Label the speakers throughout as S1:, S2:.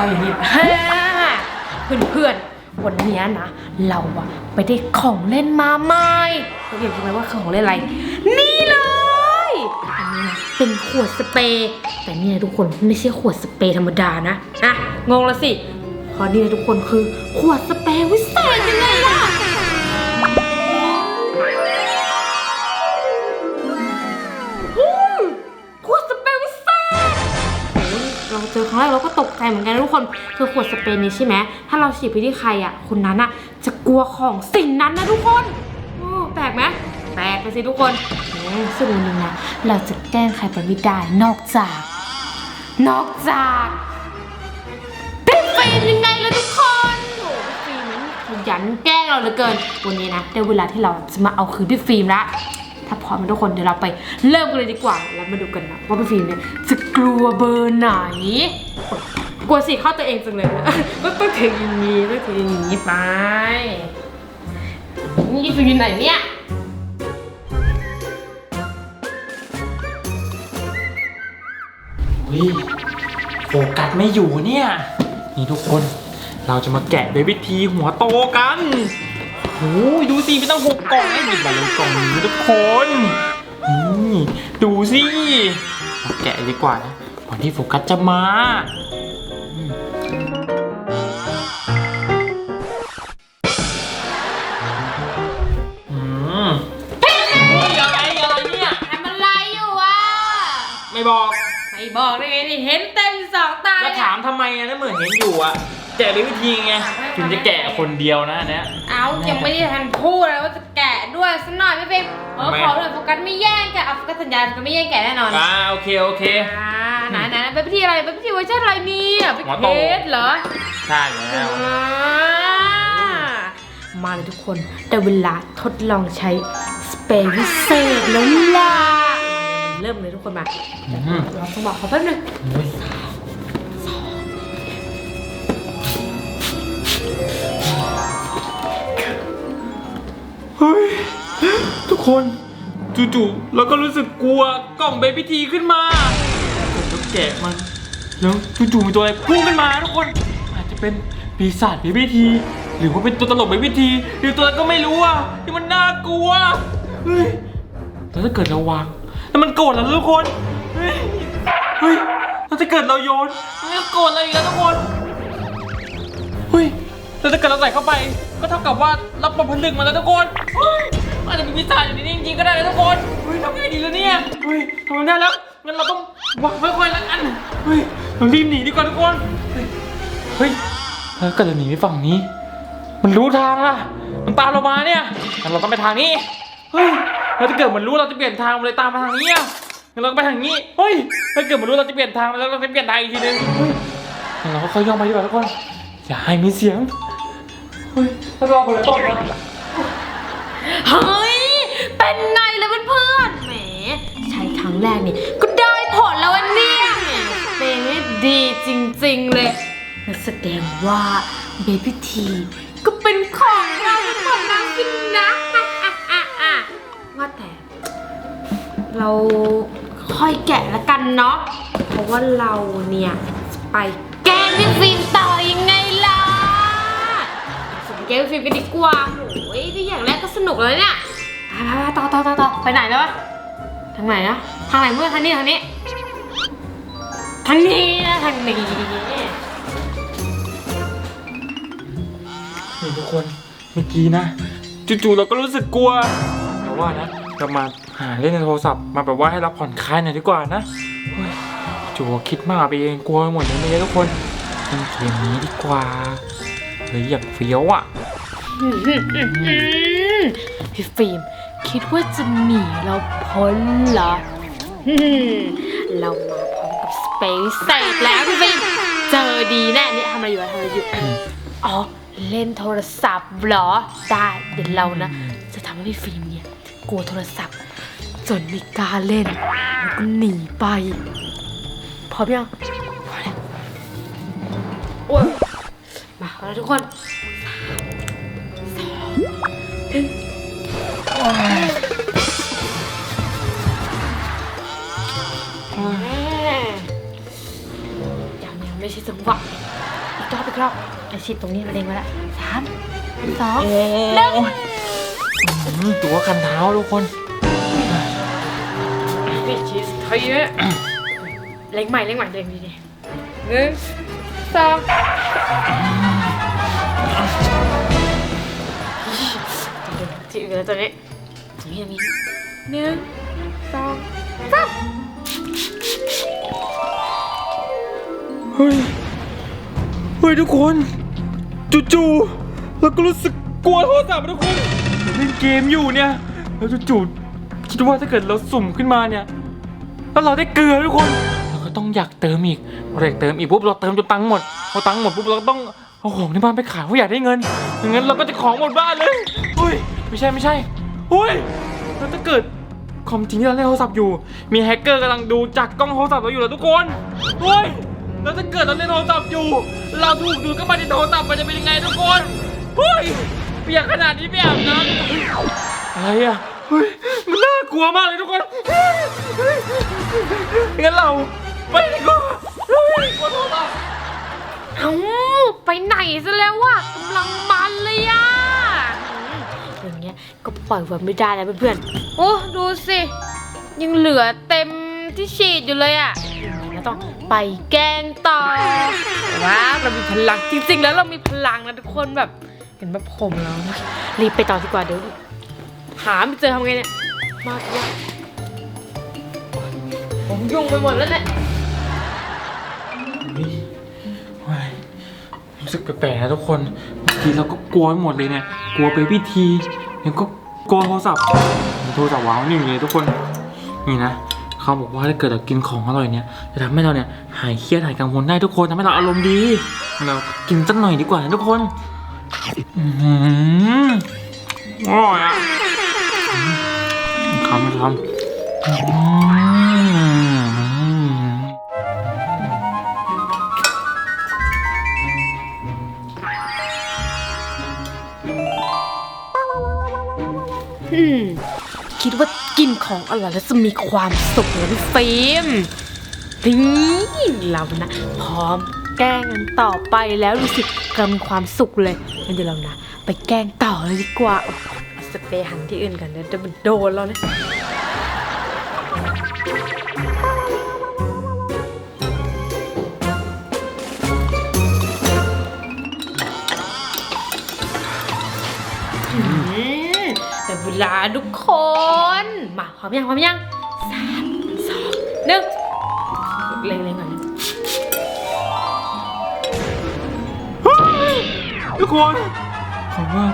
S1: ก็อย่างนี้เพื่อนเพื่อนๆวันนี้นะ เราอะไปได้ของเล่นมาใหม่เราอยากรู้ไหมว่าของเล่นอะไร นี่เลยอันนี้นะเป็นขวดสเปรย์แต่เนี่ยทุกคนไม่ใช่ขวดสเปรย์ธรรมดานะอะงงละสิเพราะนี่นะทุกคนคือขวดสเปรย์วิเศษยังไงล่ะ เจอครั้งแรกเราก็ตกใจเหมือนกันนะทุกคนคือขวดสเปรย์นี้ใช่ไหมถ้าเราฉีดไปที่ใครอะคนนั้นอะจะกลัวของสิ่งนั้นนะทุกคนโอ้แปลกไหมแปลกไปสิทุกคนโอ้ซึ่งวันนี้นะเราจะแกล้งใครไปไม่ได้นอกจาก นอกจากพี่ฟิล์มยังไงล่ะทุกคนโอ้พี่ฟิล์มนั้นขยันแกล้งเราเหลือเกินวันนี้นะได้เวลาที่เราจะมาเอาคืนพี่ฟิล์มละ ถ้าพร้อมแล้วทุกคนเดี๋ยวเราไปเริ่มกันเลยดีกว่า แล้วมาดูกันนะว่าพี่ฟิล์มเนี่ยจะกลัวเบอร์ไหน กลัวสิเข้าตัวเองจังเลยก็ต้องถึงอย่างนี้ต้องถึงอย่างนี้ไปนี่ฟิล์มอยู่ไหนเนี่ย
S2: วิโฟกัสไม่อยู่เนี่ย นี่ทุกคนเราจะมาแกะเบบี้ทีหัวโตกัน โอ้ยดูสิไม่ต้องหกกล่องให้หยิบมาเลยกล่องนี้ทุกคนนี่ดูสิมาแกะดีกว่านะก่อนที่โฟกัสจะมาอืมอืมเฮ้ยอะไรอะไรเนี่ย
S1: ทำอะไรอยู่อะ
S2: ไม่บอก
S1: ไม่บอกได้ไงนี่เห็นเต็มส องตา
S2: แล้วถามทำไมอะนั่นเหมือนเห็นอยู่อะแกะด้วยวิธีไง ถึงจะแกะคนเดียวนะอันเนี้ย
S1: เอายังไม่ได้ทันพูดเลยว่าจะแกะด้วยสักหน่อยไม่เป็นเออ
S2: ทำไม
S1: ขอเลยโฟกัสไม่แย่งแกะเอาโฟกัสสัญญาโฟกัสไม่แย่งแกะแน่นอน
S2: อ่าโอเคโอเค
S1: อ่าไหนไหนไหนเป็นพิธีอะไรเป็นพิธีเวอร์ชันอะไรเนี่ยเป็น
S2: หัว
S1: เค
S2: โต
S1: สเหรอ
S2: ใช่แล้ว
S1: อ่ามาเลยทุกคนแต่เวลาทดลองใช้สเปรย์วิเศษแล้วล่ะเริ่มเลยทุกคนมา
S2: อืม
S1: เราต้องบอกเขาแป๊บนึง
S2: โอ้ย คนจู่ๆเราก็รู้สึกกลัวกล่องเบบี้ทีขึ้นมาผมก็แกะมันแล้วจู่ๆมีตัวอะไรพุ่งขึ้นมาทุกคน อาจจะเป็นปีศาจเบบี้ที หรือว่าเป็นตัวตลกเบบี้ทีหรือตัวอะไรก็ไม่รู้อะที่มันน่ากลัวเฮ้ยแล้วถ้าเกิดเราวางแล้วมันโกรธเราทุกคนเฮ้ยเฮ้ยแล้วถ้าเกิดเราโยนมันก็โกรธเราอีกแล้วทุกคนเฮ้ยแล้วถ้าเกิดเราใส่เข้าไป ก็เท่ากับว่ารับปมผลึกมาแล้วทุกคนเฮ้ย อาจจะมีปีศาอยู่ในนี้จริงๆก็ได้นะทุกคนเฮ้ยทำไงดีล่ะเนี่ยเฮ้ยทำไม่ได้แล้วงั้นเราต้องวางค่อยๆแล้วกันเฮ้ยเรารีบหนีดีกว่าทุกคนเฮ้ยเฮ้ยแล้วถ้าเกิดเราหนีไปฝั่งนี้ มันรู้ทางล่ะมันตามเรามาเนี่ยงั้นเราต้องไปทางนี้เฮ้ยแล้วถ้าเกิดมันรู้เราจะเปลี่ยนทางมันเลยตามมาทางนี้อะงั้นเราก็ไปทางนี้เฮ้ยถ้าเกิดมันรู้เราจะเปลี่ยนทางแล้วเราจะเปลี่ยนทางอีกทีนึงเฮ้ยงั้นเราก็ค่อยย่องไปดีกว่าทุกคนอย่าให้มีเสียงเฮ้ยถ้าเราคนละต้นนะ
S1: เฮ้ย เป็นไงเลยเพื่อนๆแหม ใช้ครั้งแรกนี่ ก็ได้ผลแล้วอันเนี่ยแหมเปรย์นี่ดีจริงๆเลยนั่นแสดงว่าเบบี้ทีก็เป็นของเราเป็นของเราสินะว่าแต่ เราค่อยแกะละกันเนาะ เพราะว่าเราเนี่ยจะไปแกล้งพี่ฟิล์มต่อยังไงล่ะสมแกล้งพี่ฟิล์มกันดีกว่า โอ้ยที่อย่างแรกก็สนุกเลยเนี่ยไปไปไปต่อต่อต่อต่อไปไหนแล้ววะทางไหนนะทางไหนเมื่อทางนี้ทางนี้ทางนี้นะทางนี้
S2: นี่ทุกคนเมื่อกี้นะจู่ๆเราก็รู้สึกกลัวแต่ว่านะเรามาหาเล่นในโทรศัพท์มาแบบว่าให้เราผ่อนคลายหน่อยดีกว่านะจู่ๆคิดมากไปเองกลัวหมดเลยทุกคนเล่นเกมนี้ดีกว่าเฮ้ยอยากเฟี้ยวอะ
S1: พี่ฟิล์มคิดว่าจะหนีเราพ้นเหรอ เรามาพร้อมกับสเปซเสร็จแล้วพี่ฟิล์มเจอดีแน่นี่ทำอะไรอยู่ทำอะไรอยู่ อ๋อ เล่นโทรศัพท์เหรอ ได้เดี๋ยวเรานะ จะทำให้พี่ฟิล์มเนี่ย กลัวโทรศัพท์ จนไม่กล้าเล่น แล้วก็หนีไป พร้อมยังพร้อมแล้วโอ้ยมาเอาละทุกคน ยังยังไม่ใช่จังหวะอีกรอบอีกรอบไอชิดตรงนี้เราเล็งไว้แล้วสามสอง
S2: โอ้
S1: หนึ่ง
S2: อืมตัวคันเท้าทุกคน
S1: พี่ชีสเฮ้ยเล็งใหม่เล็งใหม่เล็งดีๆหนึ่งสองที่อื่นแล้วตัวนี้ ตรงนี้ตรงนี้หนึ่งสองสาม
S2: เฮ้ย เฮ้ยทุกคนจู่ๆเราก็รู้สึกกลัวโทรศัพท์ทุกคนเราเล่นเกมอยู่เนี่ยแล้วจู่ๆคิดว่าถ้าเกิดเราสุ่มขึ้นมาเนี่ยแล้วเราได้เกลือทุกคนเราก็ต้องอยากเติมอีกเราอยากเติมอีกปุ๊บเราเติมจนตังค์หมดพอตังค์หมดปุ๊บเราก็ต้องเอาของในบ้านไปขายเพราะอยากได้เงินอย่างนั้นเราก็จะของหมดบ้านเลยเฮ้ยไม่ใช่ไม่ใช่ เฮ้ยแล้วถ้าเกิดความจริงที่เราเล่นโทรศัพท์อยู่ มีแฮกเกอร์กำลังดูจากกล้องโทรศัพท์เราอยู่แล้วทุกคนเฮ้ยแล้วถ้าเกิดเราเล่นโทรศัพท์อยู่ เราถูกดูดเข้ามาในโทรศัพท์มันจะเป็นยังไงทุกคนเฮ้ยเปียกขนาดนี้ไม่อาบน้ำอะไรอะเฮ้ยมันน่ากลัวมากเลยทุกคนงั้นเราไปดีกว่าเฮ้ยโทรศัพท์
S1: เอ้าไปไหนซะแล้ววะกำลังมันเลยอะอืมอย่า งี้ยก็ปล่อยไว้ไม่ได้แล้วเพื่อนๆโอ้ดูสิ ยังเหลือเต็มที่ฉีดอยู่เลยอะเราต้องไปแกล้งต่อว้าวเรามีพลังจริงๆ แล้วเรามีพลังนะทุกคนแบบ เห็นแบบผมแล้วรีบไปต่อดีกว่าเดี๋ยวหาไม่เจอทำไงเนี่ยมากยากผมยุ่งไปหมดแล้วเนี่ย
S2: เฮ้ยเฮ้ยรู้สึกแปลกๆนะทุกคนบางทีเราก็กลัวไปหมดเลยเนี่ย กลัวเบบี้ที ยังก็กลัวโทรศัพท์โทรศัพท์ว้าวนิ่งเลยทุกคนนี่นะเขาบอกว่าถ้าเกิดเรากินของอร่อยเนี่ยจะทำให้เราเนี่ยหายเครียดหายกังวลได้ทุกคนทำให้เราอารมณ์ดีเรากินสักหน่อยดีกว่านะทุกคนอืมอร่อยอะคำคำ อืม
S1: คิดว่ากินของอร่อยแล้วจะมีความสุขเหรอพี่ฟิล์มนี่เรานะ พร้อมแกล้งกันต่อไปแล้วรู้สึกกำลังมีความสุขเลยงั้นเดี๋ยวเรานะ ไปแกล้งต่อเลยดีกว่าสเปรย์หันที่อื่นกันเดี๋ยวจะโดนเรานะ เวลาทุกคน มาพร้อมยังพร้อมยังสามสองหนึ่งเล็งๆก่อนนะ
S2: ทุกคนผมว่า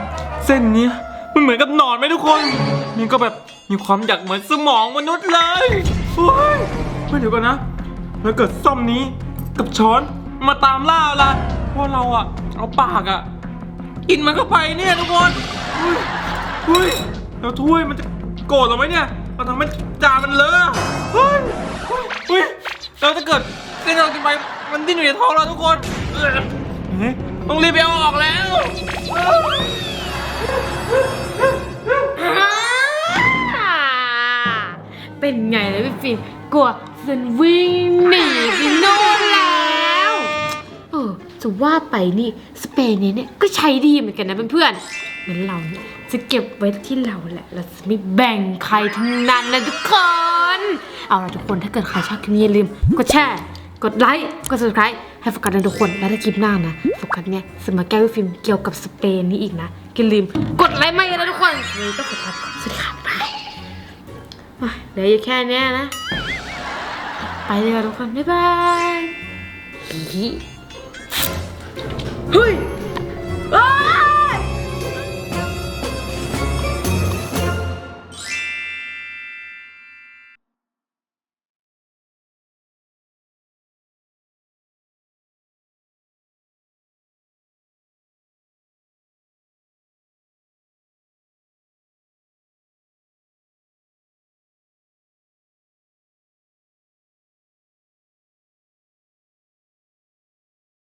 S2: เส้นเนี้ยมันเหมือนกับหนอนไหมทุกคนนี่ก็แบบมีความอยากเหมือนสมองมนุษย์เลยโอ้ยไม่เดี๋ยวก่อนนะแล้วเกิดซ่อมนี้กับช้อนมาตามล่าเราเพราะเราอะเอาปากอะกินมันเข้าไปเนี่ยทุกคน เฮ้ยเฮ้ยแล้วถ้วยมันจะโกรธเราไหมเนี่ยเราทำให้จานมันเลอะเฮ้ยเฮ้ยเฮ้ยแล้วถ้าเกิดเส้นเรากินไปมันดิ้นอยู่ในท้องเราทุกคนเอ้ยเฮ้ยต้องรีบไปเอาออกแล้ว
S1: อ่าเป็นไงเลยพี่ฟิล์มกลัวจนวิ่งหนีไปโน่นแล้วเออจะว่าไปนี่สเปรย์นี้เนี่ยก็ใช้ดีเหมือนกันนะเพื่อนๆ งั้นเราเนี่ยจะเก็บไว้ที่เราแหละ เราจะไม่แบ่งใครทั้งนั้นนะทุกคน เอาละทุกคนถ้าเกิดใครชอบคลิปนี้อย่าลืมกดแชร์ กดไลค์ กด subscribe ให้โฟกัสนะทุกคน และถ้าคลิปหน้านะโฟกัสเนี่ยจะมาแก้วิฟิล์มเกี่ยวกับสเปรย์นี้อีกนะอย่าลืมกดไลค์มาเยอะนะทุกคนเลยต้องโฟกัสก่อนสวัสดีค่ะบ๊ายบายอะเหลืออยู่แค่เนี้ยนะ ไปเลยค่ะทุกคนบ๊ายบายเฮ้ย